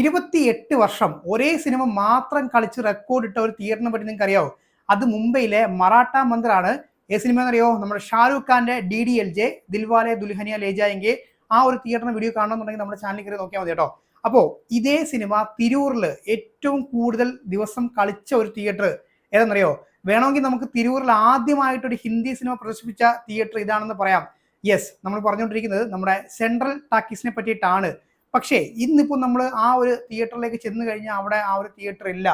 ഇരുപത്തിയെട്ട് വർഷം ഒരേ സിനിമ മാത്രം കളിച്ച് റെക്കോർഡ് ഇട്ട ഒരു തിയേറ്ററിനെ പറ്റി നിങ്ങൾക്ക് അറിയാവോ അത് മുംബൈയിലെ മറാഠ മന്ദിറാണ്. ഏ സിനിമ എന്നറിയോ? നമ്മുടെ ഷാരൂഖ് ഖാന്റെ D D L J Dilwale Dulhania ലേജായെങ്കിൽ ആ ഒരു തിയേറ്ററിന് വീഡിയോ കാണണമെന്നുണ്ടെങ്കിൽ നമ്മുടെ ചാനലിൽ കയറി നോക്കിയാൽ മതി കേട്ടോ. അപ്പോൾ ഇതേ സിനിമ തിരൂരിൽ ഏറ്റവും കൂടുതൽ ദിവസം കളിച്ച ഒരു തിയേറ്റർ ഏതെന്നറിയോ? വേണമെങ്കിൽ നമുക്ക് തിരൂരിൽ ആദ്യമായിട്ട് ഒരു ഹിന്ദി സിനിമ പ്രദർശിപ്പിച്ച തിയേറ്റർ ഇതാണെന്ന് പറയാം. യെസ് നമ്മൾ പറഞ്ഞുകൊണ്ടിരിക്കുന്നത് നമ്മുടെ സെൻട്രൽ ടാക്കീസിനെ പറ്റിയിട്ടാണ്. പക്ഷേ ഇന്നിപ്പോൾ നമ്മൾ ആ ഒരു തിയേറ്ററിലേക്ക് ചെന്ന് കഴിഞ്ഞാൽ അവിടെ ആ ഒരു തിയേറ്റർ ഇല്ല.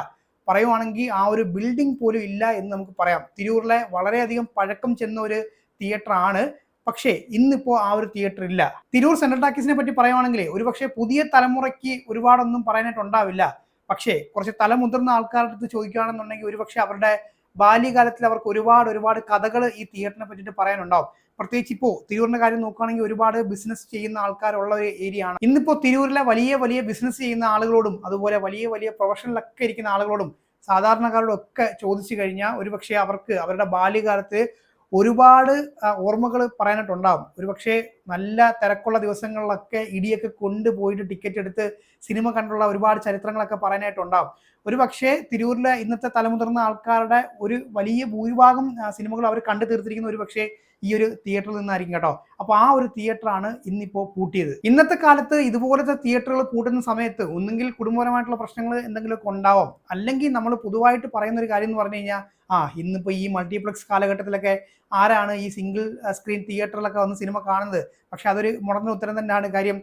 പറയുവാണെങ്കിൽ ആ ഒരു ബിൽഡിംഗ് പോലും ഇല്ല എന്ന് നമുക്ക് പറയാം. തിരൂരിലെ വളരെയധികം പഴക്കം ചെന്ന ഒരു തിയേറ്റർ ആണ് പക്ഷേ ഇന്നിപ്പോൾ ആ ഒരു തിയേറ്റർ ഇല്ല. തിരൂർ സെൻട്രൽ ടാക്കീസിനെ പറ്റി പറയുവാണെങ്കിൽ ഒരുപക്ഷെ പുതിയ തലമുറയ്ക്ക് ഒരുപാടൊന്നും പറയാനായിട്ടുണ്ടാവില്ല പക്ഷേ കുറച്ച് തലമുതിർന്ന ആൾക്കാരുടെ അടുത്ത് ചോദിക്കുകയാണെന്നുണ്ടെങ്കിൽ ഒരുപക്ഷെ അവരുടെ ബാല്യകാലത്തിൽ അവർക്ക് ഒരുപാട് ഒരുപാട് കഥകൾ ഈ തിയേറ്ററിനെ പറ്റിയിട്ട് പറയാനുണ്ടാവും. പ്രത്യേകിച്ച് ഇപ്പോൾ തിരൂരിന്റെ കാര്യം നോക്കുകയാണെങ്കിൽ ഒരുപാട് ബിസിനസ് ചെയ്യുന്ന ആൾക്കാരുള്ള ഒരു ഏരിയ ആണ്. ഇന്നിപ്പോൾ തിരൂരിലെ വലിയ വലിയ ബിസിനസ് ചെയ്യുന്ന ആളുകളോടും അതുപോലെ വലിയ വലിയ പ്രൊഫഷനിലൊക്കെ ഇരിക്കുന്ന ആളുകളോടും സാധാരണക്കാരോടും ഒക്കെ ചോദിച്ചു കഴിഞ്ഞാൽ ഒരുപക്ഷെ അവർക്ക് അവരുടെ ബാല്യകാലത്ത് ഒരുപാട് ഓർമ്മകൾ പറയാനായിട്ടുണ്ടാവും. ഒരുപക്ഷെ നല്ല തിരക്കുള്ള ദിവസങ്ങളിലൊക്കെ ഇടിയൊക്കെ കൊണ്ടുപോയിട്ട് ടിക്കറ്റ് എടുത്ത് സിനിമ കണ്ടുള്ള ഒരുപാട് ചരിത്രങ്ങളൊക്കെ പറയാനായിട്ടുണ്ടാവും. ഒരു പക്ഷേ തിരൂരിലെ ഇന്നത്തെ തലമുതിർന്ന ആൾക്കാരുടെ ഒരു വലിയ ഭൂരിഭാഗം സിനിമകൾ അവർ കണ്ടു തീർത്തിരിക്കുന്ന ഒരു പക്ഷേ ഈ ഒരു തിയേറ്ററിൽ നിന്നായിരിക്കും കേട്ടോ. അപ്പോൾ ആ ഒരു തിയേറ്ററാണ് ഇന്നിപ്പോ പൂട്ടിയത്. ഇന്നത്തെ കാലത്ത് ഇതുപോലത്തെ തിയേറ്ററുകൾ പൂട്ടുന്ന സമയത്ത് ഒന്നുകിൽ കുടുംബപരമായിട്ടുള്ള പ്രശ്നങ്ങൾ എന്തെങ്കിലുമൊക്കെ ഉണ്ടാവാം. അല്ലെങ്കിൽ നമ്മൾ പൊതുവായിട്ട് പറയുന്ന ഒരു കാര്യം എന്ന് പറഞ്ഞു കഴിഞ്ഞാൽ ആ ഇന്നിപ്പോ ഈ മൾട്ടിപ്ലക്സ് കാലഘട്ടത്തിലൊക്കെ ആരാണ് ഈ സിംഗിൾ സ്ക്രീൻ തിയേറ്ററിലൊക്കെ വന്ന് സിനിമ കാണുന്നത്? പക്ഷെ അതൊരു മുടന്ന ഉത്തരം തന്നെയാണ്. കാര്യം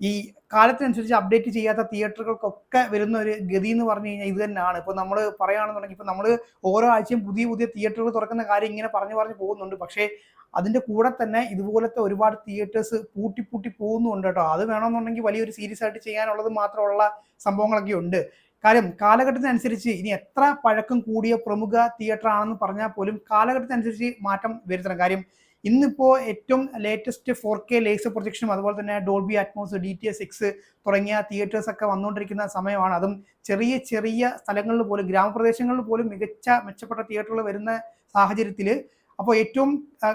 ഈ കാലത്തിനനുസരിച്ച് അപ്ഡേറ്റ് ചെയ്യാത്ത തിയേറ്ററുകൾക്കൊക്കെ വരുന്ന ഒരു ഗതി എന്ന് പറഞ്ഞു കഴിഞ്ഞാൽ ഇത് തന്നെയാണ്. ഇപ്പോൾ നമ്മൾ പറയുകയാണെന്നുണ്ടെങ്കിൽ ഇപ്പോൾ നമ്മൾ ഓരോ ആഴ്ചയും പുതിയ പുതിയ തിയേറ്ററുകൾ തുറക്കുന്ന കാര്യം ഇങ്ങനെ പറഞ്ഞു പറഞ്ഞു പോകുന്നുണ്ട്. പക്ഷേ അതിന്റെ കൂടെ തന്നെ ഇതുപോലത്തെ ഒരുപാട് തിയേറ്റേഴ്സ് പൂട്ടി പൂട്ടി പോകുന്നുണ്ട് കേട്ടോ. അത് വേണമെന്നുണ്ടെങ്കിൽ വലിയൊരു സീരീസ് ആയിട്ട് ചെയ്യാനുള്ളത് മാത്രമുള്ള സംഭവങ്ങളൊക്കെ ഉണ്ട്. കാര്യം കാലഘട്ടത്തിനനുസരിച്ച് ഇനി എത്ര പഴക്കം കൂടിയ പ്രമുഖ തിയേറ്റർ ആണെന്ന് പറഞ്ഞാൽ പോലും കാലഘട്ടത്തിനനുസരിച്ച് മാറ്റം വരുത്തണം. കാര്യം ഇന്നിപ്പോൾ ഏറ്റവും ലേറ്റസ്റ്റ് ഫോർ കെ ലേസർ പ്രൊജക്ഷനും അതുപോലെ തന്നെ Dolby Atmos D T S six തുടങ്ങിയ തിയേറ്റേഴ്സ് ഒക്കെ വന്നുകൊണ്ടിരിക്കുന്ന സമയമാണ്. അതും ചെറിയ ചെറിയ സ്ഥലങ്ങളിൽ പോലും ഗ്രാമപ്രദേശങ്ങളിൽ പോലും മികച്ച മെച്ചപ്പെട്ട തിയേറ്ററുകൾ വരുന്ന സാഹചര്യത്തിൽ അപ്പോൾ ഏറ്റവും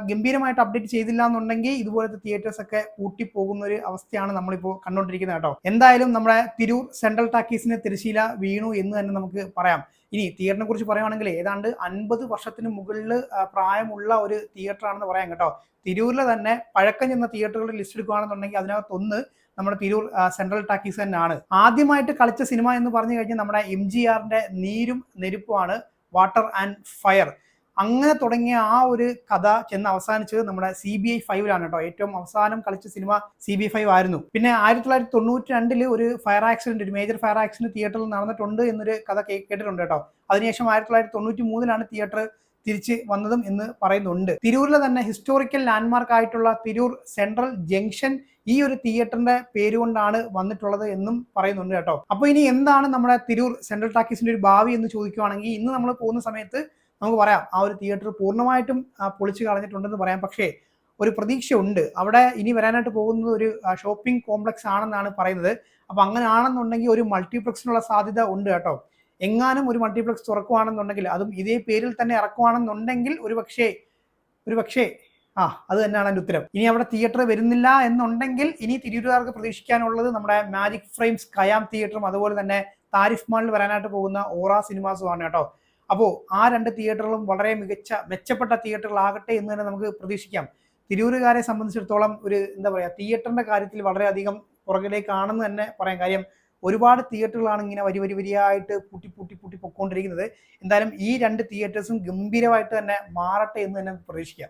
ഗംഭീരമായിട്ട് അപ്ഡേറ്റ് ചെയ്തില്ല എന്നുണ്ടെങ്കിൽ ഇതുപോലത്തെ തിയേറ്റേഴ്സ് ഒക്കെ പൂട്ടിപ്പോകുന്ന ഒരു അവസ്ഥയാണ് നമ്മളിപ്പോൾ കണ്ടുകൊണ്ടിരിക്കുന്നത് കേട്ടോ. എന്തായാലും നമ്മുടെ തിരൂർ സെൻട്രൽ ടാക്കീസിന് തിരശീല വീണു എന്ന് തന്നെ നമുക്ക് പറയാം. ഇനി തിയേറ്ററിനെ കുറിച്ച് പറയുവാണെങ്കിൽ ഏതാണ്ട് അൻപത് വർഷത്തിന് മുകളിൽ പ്രായമുള്ള ഒരു തിയേറ്റർ ആണെന്ന് പറയാം കേട്ടോ. തിരൂരിലെ തന്നെ പഴക്കം ചെന്ന തിയേറ്ററുകളുടെ ലിസ്റ്റ് എടുക്കുകയാണെന്നുണ്ടെങ്കിൽ അതിനകത്തൊന്ന് നമ്മുടെ തിരൂർ സെൻട്രൽ ടാക്കീസ് തന്നെയാണ്. ആദ്യമായിട്ട് കളിച്ച സിനിമ എന്ന് പറഞ്ഞു കഴിഞ്ഞാൽ നമ്മുടെ എം ജി ആറിന്റെ നീരും നെരുപ്പുമാണ് വാട്ടർ ആൻഡ് ഫയർ അങ്ങനെ തുടങ്ങിയ ആ ഒരു കഥ ചെന്ന് അവസാനിച്ചത് നമ്മുടെ സി ബി ഐ ഫൈവിലാണ് കേട്ടോ ഏറ്റവും അവസാനം കളിച്ച സിനിമ സി ബി ഫൈവ് ആയിരുന്നു. പിന്നെ ആയിരത്തി തൊള്ളായിരത്തി തൊണ്ണൂറ്റി രണ്ടിൽ ഒരു ഫയർ ആക്സിഡന്റ് ഒരു മേജർ ഫയർ ആക്സിഡന്റ് തിയേറ്ററിൽ നടന്നിട്ടുണ്ട് എന്നൊരു കഥ കേട്ടിട്ടുണ്ട് കേട്ടോ അതിനുശേഷം ആയിരത്തി തൊള്ളായിരത്തി തൊണ്ണൂറ്റി മൂന്നിലാണ് തിയേറ്റർ തിരിച്ച് വന്നതും എന്ന് പറയുന്നുണ്ട്. തിരൂരിലെ തന്നെ ഹിസ്റ്റോറിക്കൽ ലാൻഡ്മാർക്ക് ആയിട്ടുള്ള തിരൂർ സെൻട്രൽ ജംഗ്ഷൻ ഈ ഒരു തിയേറ്ററിന്റെ പേരുകൊണ്ടാണ് വന്നിട്ടുള്ളത് എന്നും പറയുന്നുണ്ട് കേട്ടോ അപ്പോൾ ഇനി എന്താണ് നമ്മുടെ തിരൂർ സെൻട്രൽ ടാക്കീസിന്റെ ഒരു ഭാവി എന്ന് ചോദിക്കുവാണെങ്കിൽ ഇന്ന് നമ്മൾ പോകുന്ന സമയത്ത് നമുക്ക് പറയാം. ആ ഒരു തിയേറ്റർ പൂർണമായിട്ടും പൊളിച്ചു കളഞ്ഞിട്ടുണ്ടെന്ന് പറയാം. പക്ഷേ ഒരു പ്രതീക്ഷയുണ്ട്. അവിടെ ഇനി വരാനായിട്ട് പോകുന്നത് ഒരു ഷോപ്പിംഗ് കോംപ്ലക്സ് ആണെന്നാണ് പറയുന്നത്. അപ്പൊ അങ്ങനെ ആണെന്നുണ്ടെങ്കിൽ ഒരു മൾട്ടിപ്ലക്സിനുള്ള സാധ്യത ഉണ്ട് കേട്ടോ. എങ്ങാനും ഒരു മൾട്ടിപ്ലക്സ് തുറക്കുവാണെന്നുണ്ടെങ്കിൽ അതും ഇതേ പേരിൽ തന്നെ ഇറക്കുവാണെന്നുണ്ടെങ്കിൽ ഒരു പക്ഷേ ഒരു പക്ഷേ ആ അത് തന്നെയാണ് എന്റെ ഉത്തരം. ഇനി അവിടെ തിയേറ്റർ വരുന്നില്ല എന്നുണ്ടെങ്കിൽ ഇനി തിരുവനന്തപുരത്ത് പ്രതീക്ഷിക്കാനുള്ളത് നമ്മുടെ മാജിക് ഫ്രെയിംസ് കയാം തിയേറ്ററും അതുപോലെ തന്നെ താരിഫ് മാളിൽ വരാനായിട്ട് പോകുന്ന ഓറ സിനിമാസുമാണ് കേട്ടോ. അപ്പോൾ ആ രണ്ട് തിയേറ്ററുകളും വളരെ മികച്ച മെച്ചപ്പെട്ട തിയേറ്ററുകളാകട്ടെ എന്ന് തന്നെ നമുക്ക് പ്രതീക്ഷിക്കാം. തിരൂരുകാരെ സംബന്ധിച്ചിടത്തോളം ഒരു എന്താ പറയുക തിയേറ്ററിന്റെ കാര്യത്തിൽ വളരെയധികം പുറകിലേക്കാണെന്ന് തന്നെ പറയാം. കാര്യം ഒരുപാട് തിയേറ്ററുകളാണ് ഇങ്ങനെ വരി വരി വരിയായിട്ട് പൂട്ടി പൂട്ടി പൂട്ടി പൊക്കോണ്ടിരിക്കുന്നത്. എന്തായാലും ഈ രണ്ട് തിയേറ്റേഴ്സും ഗംഭീരമായിട്ട് തന്നെ മാറട്ടെ എന്ന് തന്നെ പ്രതീക്ഷിക്കാം.